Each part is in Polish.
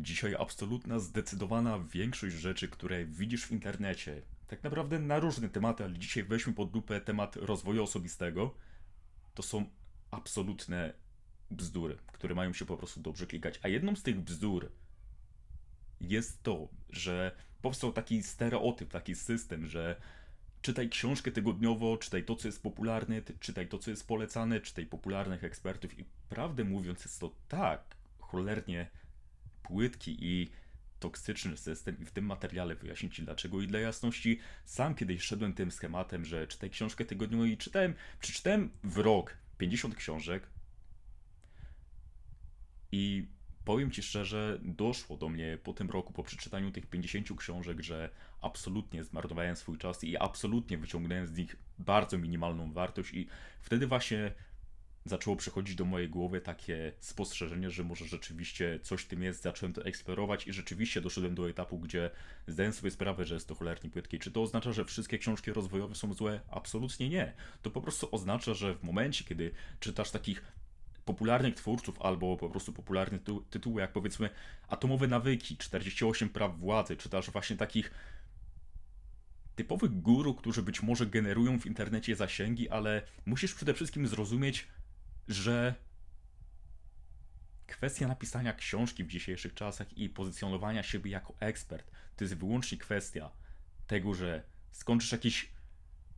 Dzisiaj absolutna, zdecydowana większość rzeczy, które widzisz w internecie, tak naprawdę na różne tematy, ale dzisiaj weźmy pod lupę temat rozwoju osobistego, to są absolutne bzdury, które mają się po prostu dobrze klikać. A jedną z tych bzdur jest to, że powstał taki stereotyp, taki system, że czytaj książkę tygodniowo, czytaj to, co jest popularne, czytaj to, co jest polecane, czytaj popularnych ekspertów. I prawdę mówiąc, jest to tak cholernie płytki i toksyczny system i w tym materiale wyjaśnię Ci dlaczego i dla jasności. Sam kiedyś szedłem tym schematem, że czytaj książkę tygodniową i czytałem, przeczytałem w rok 50 książek. I powiem Ci szczerze, doszło do mnie po tym roku, po przeczytaniu tych 50 książek, że absolutnie zmarnowałem swój czas i absolutnie wyciągnąłem z nich bardzo minimalną wartość i wtedy właśnie zaczęło przychodzić do mojej głowy takie spostrzeżenie, że może rzeczywiście coś tym jest, zacząłem to eksplorować i rzeczywiście doszedłem do etapu, gdzie zdałem sobie sprawę, że jest to cholernie płytkie. Czy to oznacza, że wszystkie książki rozwojowe są złe? Absolutnie nie. To po prostu oznacza, że w momencie, kiedy czytasz takich popularnych twórców albo po prostu popularne tytu- tytuły, jak powiedzmy Atomowe nawyki, 48 praw władzy, czytasz właśnie takich typowych guru, którzy być może generują w internecie zasięgi, ale musisz przede wszystkim zrozumieć, że kwestia napisania książki w dzisiejszych czasach i pozycjonowania siebie jako ekspert to jest wyłącznie kwestia tego, że skończysz jakieś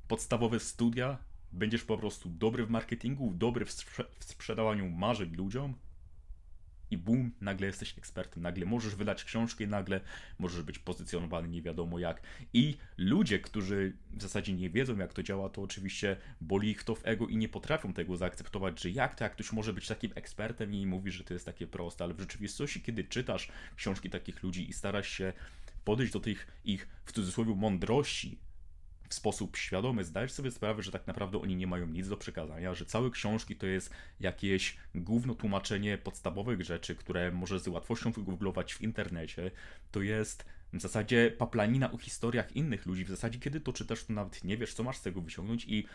podstawowe studia, będziesz po prostu dobry w marketingu, dobry w, sprze- w sprzedawaniu marzeń ludziom i bum, nagle jesteś ekspertem, nagle możesz wydać książkę, nagle możesz być pozycjonowany nie wiadomo jak. I ludzie, którzy w zasadzie nie wiedzą jak to działa, to oczywiście boli ich to w ego i nie potrafią tego zaakceptować, że jak to, jak ktoś może być takim ekspertem i mówi, że to jest takie proste, ale w rzeczywistości, kiedy czytasz książki takich ludzi i starasz się podejść do tych ich, w cudzysłowie, mądrości, w sposób świadomy zdajesz sobie sprawę, że tak naprawdę oni nie mają nic do przekazania, że całe książki to jest jakieś gówno tłumaczenie podstawowych rzeczy, które może z łatwością wygooglować w internecie. To jest w zasadzie paplanina o historiach innych ludzi. W zasadzie, kiedy to czytasz, to nawet nie wiesz, co masz z tego wyciągnąć i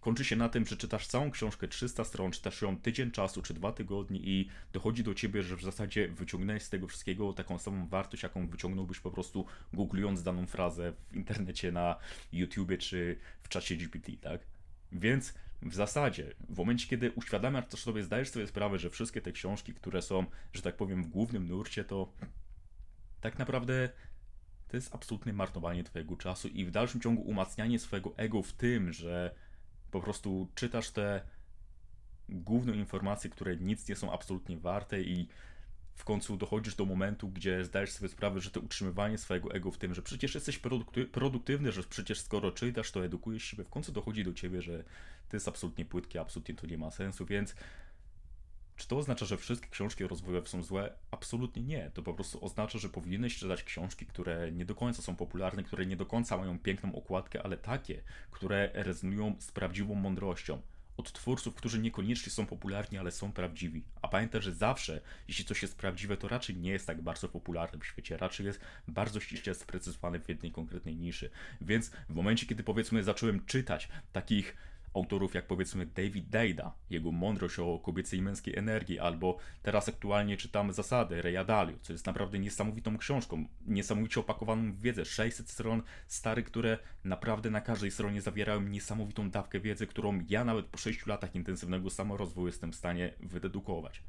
kończy się na tym, że czytasz całą książkę 300 stron, czytasz ją tydzień czasu czy dwa tygodnie i dochodzi do ciebie, że w zasadzie wyciągnąłeś z tego wszystkiego taką samą wartość, jaką wyciągnąłbyś po prostu googlując daną frazę w internecie, na YouTubie czy w czacie GPT, tak? Więc w zasadzie, w momencie, kiedy uświadamiasz to sobie, zdajesz sobie sprawę, że wszystkie te książki, które są, że tak powiem, w głównym nurcie, to tak naprawdę to jest absolutne marnowanie Twojego czasu i w dalszym ciągu umacnianie swojego ego w tym, że po prostu czytasz te główne informacje, które nic nie są absolutnie warte i w końcu dochodzisz do momentu, gdzie zdajesz sobie sprawę, że to utrzymywanie swojego ego w tym, że przecież jesteś produkty- produktywny, że przecież skoro czytasz, to edukujesz siebie, w końcu dochodzi do ciebie, że to jest absolutnie płytkie, absolutnie to nie ma sensu, więc czy to oznacza, że wszystkie książki rozwojowe są złe? Absolutnie nie. To po prostu oznacza, że powinieneś czytać książki, które nie do końca są popularne, które nie do końca mają piękną okładkę, ale takie, które rezonują z prawdziwą mądrością. Od twórców, którzy niekoniecznie są popularni, ale są prawdziwi. A pamiętaj, że zawsze, jeśli coś jest prawdziwe, to raczej nie jest tak bardzo popularne w świecie, raczej jest bardzo ściśle sprecyzowane w jednej konkretnej niszy. Więc w momencie, kiedy powiedzmy zacząłem czytać takich autorów jak powiedzmy David Dejda, jego mądrość o kobiecej i męskiej energii, albo teraz aktualnie czytamy Zasady Reya Dalio, co jest naprawdę niesamowitą książką, niesamowicie opakowaną w wiedzę, 600 stron stary, które naprawdę na każdej stronie zawierają niesamowitą dawkę wiedzy, którą ja nawet po 6 latach intensywnego samorozwoju jestem w stanie wydedukować.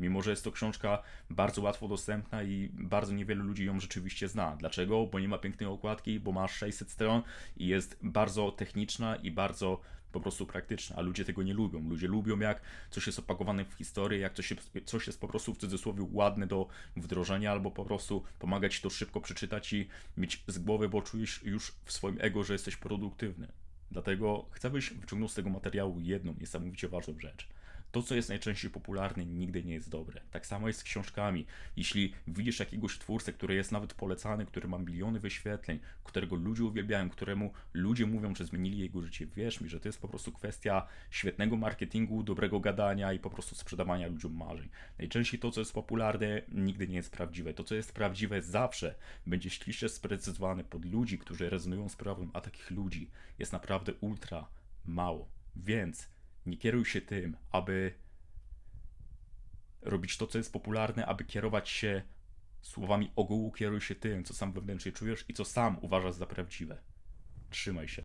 Mimo, że jest to książka bardzo łatwo dostępna i bardzo niewielu ludzi ją rzeczywiście zna. Dlaczego? Bo nie ma pięknej okładki, bo ma 600 stron i jest bardzo techniczna i bardzo po prostu praktyczna, a ludzie tego nie lubią. Ludzie lubią, jak coś jest opakowane w historię, jak coś, jest- coś jest po prostu w cudzysłowie ładne do wdrożenia, albo po prostu pomaga ci to szybko przeczytać i mieć z głowy, bo czujesz już w swoim ego, że jesteś produktywny. Dlatego chcę, byś wyciągnął z tego materiału jedną niesamowicie ważną rzecz. To, co jest najczęściej popularne, nigdy nie jest dobre. Tak samo jest z książkami. Jeśli widzisz jakiegoś twórcę, który jest nawet polecany, który ma miliony wyświetleń, którego ludzie uwielbiają, któremu ludzie mówią, że zmienili jego życie, wierz mi, że to jest po prostu kwestia świetnego marketingu, dobrego gadania i po prostu sprzedawania ludziom marzeń. Najczęściej to, co jest popularne, nigdy nie jest prawdziwe. To, co jest prawdziwe, zawsze będzie ściśle sprecyzowane pod ludzi, którzy rezonują z prawem, a takich ludzi jest naprawdę ultra mało. Więc nie kieruj się tym, aby robić to, co jest popularne, aby kierować się słowami ogółu, kieruj się tym, co sam wewnętrznie czujesz i co sam uważasz za prawdziwe. Trzymaj się.